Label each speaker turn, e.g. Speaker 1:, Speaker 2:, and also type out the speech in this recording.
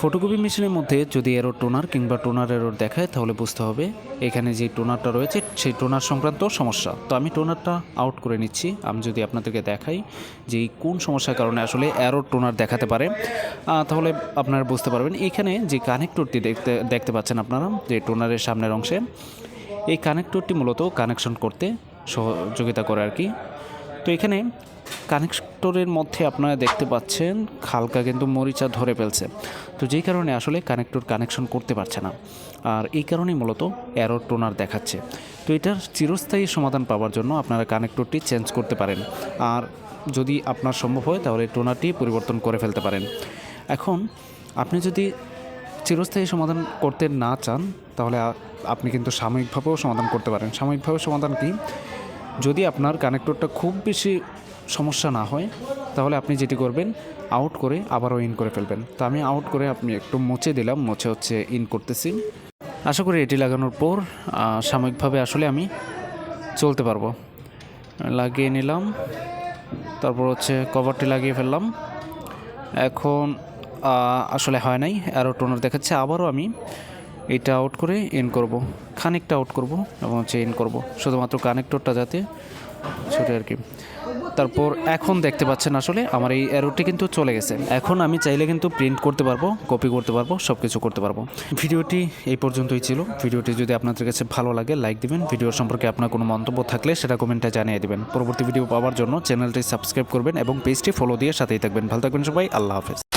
Speaker 1: Photocopy মেশিনের মধ্যে যদি এরর টোনার কিংবা টোনার এরর দেখায়, তাহলে বুঝতে হবে এখানে যে টোনারটা রয়েছে, সেই টোনার সংক্রান্ত সমস্যা। তো আমি টোনারটা আউট করে নিচ্ছি। আমি যদি আপনাদেরকে দেখাই যে কোন সমস্যার কারণে আসলে এরর টোনার দেখাতে পারে তাহলে আপনারা বুঝতে পারবেন। এখানে যে কানেক্টরটি দেখতে দেখতে পাচ্ছেন আপনারা, যে টোনারের সামনের অংশে, এই কানেক্টরটি মূলত কানেকশন করতে সহযোগিতা করে আর কি। তো এখানে কানেক্টরের মধ্যে আপনারা দেখতে পাচ্ছেন হালকা কিন্তু মরিচা ধরে ফেলছে। তো যেই কারণে আসলে কানেক্টর কানেকশন করতে পারছে না। আর এই কারণেই মূলত অ্যারো টোনার দেখাচ্ছে। তো এটার চিরস্থায়ী সমাধান পাওয়ার জন্য আপনারা কানেক্টরটি চেঞ্জ করতে পারেন। আর যদি আপনার সম্ভব হয়, তাহলে টোনারটি পরিবর্তন করে ফেলতে পারেন। এখন আপনি যদি চিরস্থায়ী সমাধান করতে না চান, তাহলে আপনি কিন্তু সাময়িকভাবেও সমাধান করতে পারেন। সাময়িকভাবে সমাধান কি? যদি আপনার কানেক্টরটা খুব বেশি সমস্যা না হয়, তাহলে আপনি যেটি করবেন আউট করে আবারও ইন করে ফেলবেন। তো আমি আউট করে আপনি একটু মুছে দিলাম, মুছে হচ্ছে ইন করতেছি। আশা করি এটি লাগানোর পর সাময়িকভাবে আসলে আমি চলতে পারব। লাগিয়ে নিলাম, তারপর হচ্ছে কভারটি লাগিয়ে ফেললাম। এখন আসলে হয় নাই অ্যারো টোনার দেখাচ্ছে, আবারও আমি এটা আউট করে ইন করব। খানিকটা আউট করব এবং হচ্ছে ইন করব। শুধুমাত্র কানেক্টরটা যাতে ছোটো আর কি। তারপর এখন দেখতে পাচ্ছেন আসলে আমার এই অ্যারোটি কিন্তু চলে গেছে। এখন আমি চাইলে কিন্তু প্রিন্ট করতে পারব কপি করতে পারব সব কিছু করতে পারব। ভিডিওটি এই পর্যন্তই ছিল। ভিডিওটি যদি আপনাদের কাছে ভালো লাগে লাইক দিবেন। ভিডিও সম্পর্কে আপনার কোনো মন্তব্য থাকলে সেটা কমেন্টে জানিয়ে দেবেন। পরবর্তী ভিডিও পাওয়ার জন্য চ্যানেলটি সাবস্ক্রাইব করবেন এবং পেজটি ফলো দিয়ে সাথেই থাকবেন। ভালো থাকবেন সবাই, আল্লাহ হাফেজ।